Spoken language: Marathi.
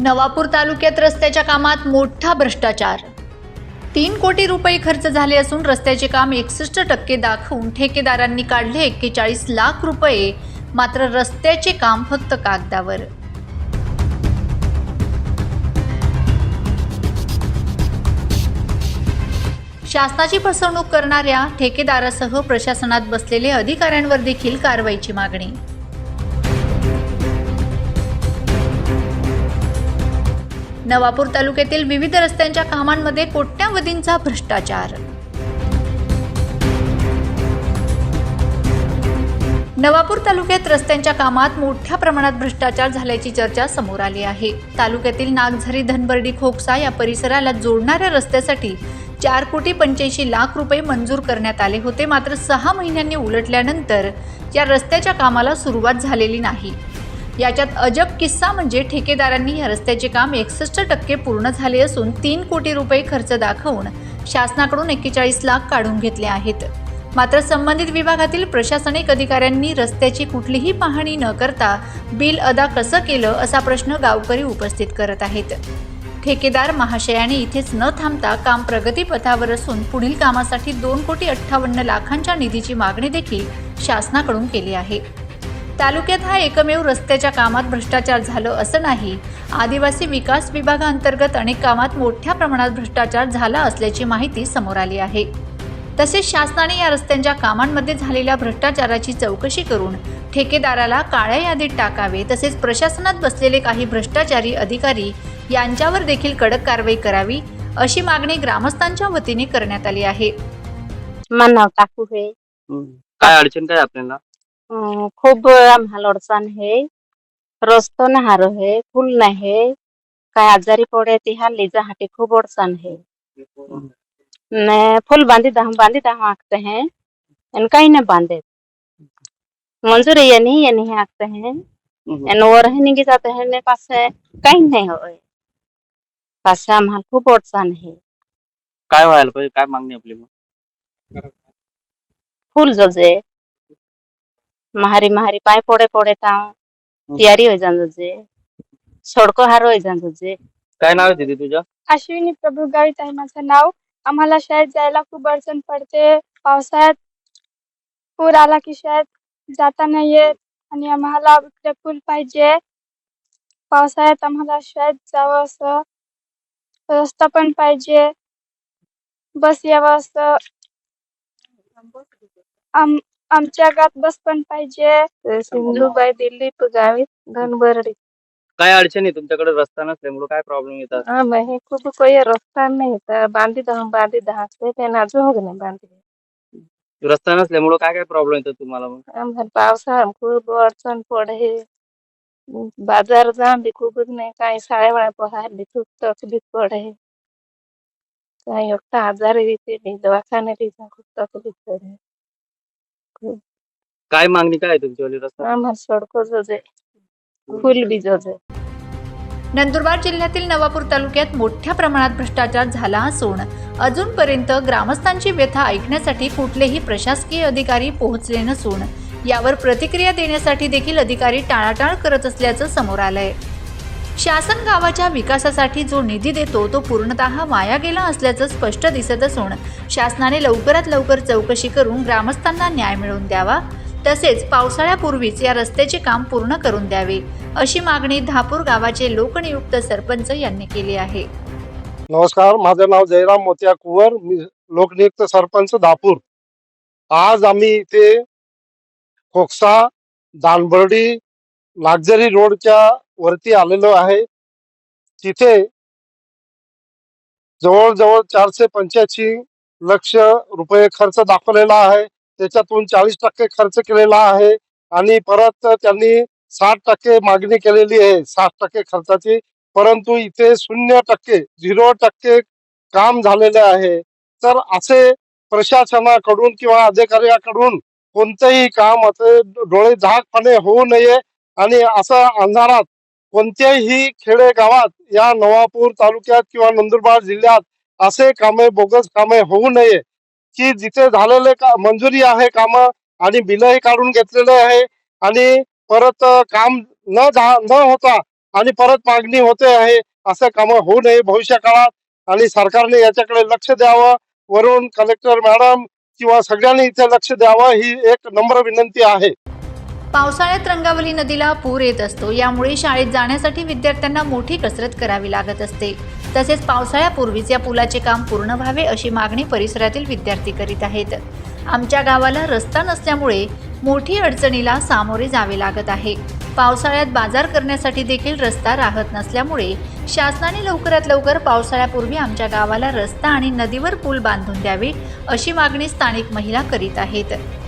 नवापूर तालुक्यात रस्त्याच्या कामात मोठा भ्रष्टाचार. तीन कोटी रुपये खर्च झाले असून रस्त्याचे काम एकसष्ट टक्के दाखवून ठेकेदारांनी काढले एक्केचाळीस लाख रुपये. मात्र रस्त्याचे काम फक्त कागदावर. शासनाची फसवणूक करणाऱ्या ठेकेदारासह प्रशासनात बसलेले अधिकाऱ्यांवर देखील कारवाईची मागणी. नवापूर तालुक्यातील विविध रस्त्यांच्या कामांमध्ये कोट्यावधींचा भ्रष्टाचार. नवापूर तालुक्यात रस्त्यांच्या कामात मोठ्या प्रमाणात भ्रष्टाचार झाल्याची चर्चा समोर आली आहे. तालुक्यातील नागझरी धनबर्डी खोकसा या परिसराला जोडणाऱ्या रस्त्यासाठी चार कोटी पंच्याऐंशी लाख रुपये मंजूर करण्यात आले होते. मात्र सहा महिन्यांनी उलटल्यानंतर या रस्त्याच्या कामाला सुरुवात झालेली नाही. याच्यात अजब किस्सा म्हणजे ठेकेदारांनी या रस्त्याचे काम एकसष्ट टक्के पूर्ण झाले असून तीन कोटी रुपये खर्च दाखवून शासनाकडून एक्केचाळीस लाख काढून घेतले आहेत. मात्र संबंधित विभागातील प्रशासनिक अधिकाऱ्यांनी रस्त्याची कुठलीही पाहणी न करता बिल अदा कसं केलं असा प्रश्न गावकरी उपस्थित करत आहेत. ठेकेदार महाशयाने इथेच न थांबता काम प्रगतीपथावर असून पुढील कामासाठी दोन कोटी अठ्ठावन्न लाखांच्या निधीची मागणी देखील शासनाकडून केली आहे. तालुक्यात हा एकमेव रस्त्याच्या कामात भ्रष्टाचार झालं असं नाही. आदिवासी विकास विभागाअंतर्गत अनेक कामात मोठ्या प्रमाणात भ्रष्टाचार झाला असल्याची माहिती समोर आली आहे. तसेच शासनाने या रस्त्यांच्या कामांमध्ये झालेल्या भ्रष्टाचाराची चौकशी करून ठेकेदाराला काळ्या यादीत टाकावे तसेच प्रशासनात बसलेले काही भ्रष्टाचारी अधिकारी यांच्यावर देखील कडक कारवाई करावी अशी मागणी ग्रामस्थांच्या वतीने करण्यात आली आहे. काय अडचण काय आपल्याला? खूप आम्हाला अडचण आहे. रस्तो नाही हारो आहे फुल नाही आहे. काय आजारी पडे ती हाली जाहाटी खूप अडचण है ने फुल बांधी दहा बांधी दहा आंकते हैं. इन कहीं नहीं बांधे मंजूरी ये नहीं ये नहीं आंकते हैं. इन और है नहीं जाते हैं ने पास है, कहीं नहीं हो पास आम्हाला खूप अडचण है काय व्हायला पाहिजे? काय मागणी आपली मग? फुल जोजे माहारी माहारी पाय पडे पडे ताव. तयारी हो जान जोजे सडको हार हो जान जोजे काय नाव आहे दीदी तुझ्या अश्विनी प्रभू गावित आहे माझं नाव. आम्हाला शाळेत जायला खूप अडचण पडते. पावसाळ्यात पूर आला की शाळेत जाता नाही येत आणि आम्हाला इकडे पूल पाहिजे. पावसाळ्यात आम्हाला शाळेत जावं असं रस्ता पण पाहिजे. बस यावं असं. आम आमच्या गावात बस पण पाहिजे. सिंधुबाई दिल्ली गावी धनबरडी काय अडचण आहे तुमच्याकडे रस्ता नसल्यामुळे काय प्रॉब्लेम येतात? आम्ही खूप कोई रस्ता नाही. तर बांधी दहा बांधी दहा. से ते नाजू हो नाही बांधी. रस्ता नसल्यामुळे काय काय प्रॉब्लेम येतात तुम्हाला मग? आम्हाला पावसाळ्यात खूप अडचण पडे बाजार जाऊन बी खूपच नाही. काही शाळेवाळा पहायला खूप तकलीफ पडे काही एकटा आजारी येते बी दवाखान्यात येते खूप तकलीफ पडे काय मागणी काय आहे तुमच्यावाली रस्ता आम्हाला फुल बी जोजे नंदुरबार जिल्ह्यातील नवापूर तालुक्यात मोठ्या प्रमाणात भ्रष्टाचार झाला असून अजूनपर्यंत ग्रामस्थांची व्यथा ऐकण्यासाठी कुठलेही प्रशासकीय अधिकारी पोहोचले नसून यावर प्रतिक्रिया देण्यासाठी देखील अधिकारी टाळाटाळ करत असल्याचं समोर आलंय. शासन गावाच्या विकासासाठी जो निधी देतो तो पूर्णतः वाया गेला असल्याचं स्पष्ट दिसत असून शासनाने लवकरात लवकर चौकशी करून ग्रामस्थांना न्याय मिळवून द्यावा. तसेच पावसाळ्यापूर्वीच या रस्त्याचे काम पूर्ण करून द्यावे अशी मागणी धापूर गावाचे लोकनियुक्त सरपंच यांनी केली आहे. नमस्कार माझं नाव जयराम मोत्या कुवर मी लोकनियुक्त सरपंच धापूर. आज आम्ही इथे खोकसा दानबर्डी नागझरी रोडच्या वरती आलेलो आहे. तिथे जवळजवळ चारशे पंच्याऐंशी लक्ष रुपये खर्च दाखवलेला आहे. त्याच्यातून चाळीस टक्के खर्च केलेला आहे आणि परत त्यांनी साठ टक्के मागणी केलेली आहे. साठ टक्के खर्चाची. परंतु इथे शून्य टक्के झिरो टक्के काम झालेले आहे. तर असे प्रशासनाकडून किंवा अधिकाऱ्याकडून कोणतेही काम असे डोळे झाकपणे होऊ नये आणि असं अंधारात कोणत्याही खेडेगावात या नवापूर तालुक्यात किंवा नंदुरबार जिल्ह्यात असे कामे बोगस कामे होऊ नये. की जिथे झालेले का मंजुरी आहे काम आणि बिलही काढून घेतलेले आहे आणि परत काम न न होता आणि परत मागणी होते आहे असं कामं होऊ नये भविष्य काळात आणि सरकारने याच्याकडे लक्ष द्यावं. वरून कलेक्टर मॅडम किंवा सगळ्यांनी इथे लक्ष द्यावं ही एक नम्र विनंती आहे. पावसाळ्यात रंगावली नदीला पूर येत असतो. यामुळे शाळेत जाण्यासाठी विद्यार्थ्यांना मोठी कसरत करावी लागत असते. तसेच पावसाळ्यापूर्वीच या पुलाचे काम पूर्ण व्हावे अशी मागणी परिसरातील विद्यार्थी करीत आहेत. आमच्या गावाला रस्ता नसल्यामुळे मोठी अडचणीला सामोरे जावे लागत आहे. पावसाळ्यात बाजार करण्यासाठी देखील रस्ता राहत नसल्यामुळे शासनाने लवकरात लवकर पावसाळ्यापूर्वी आमच्या गावाला रस्ता आणि नदीवर पूल बांधून द्यावे अशी मागणी स्थानिक महिला करीत आहेत.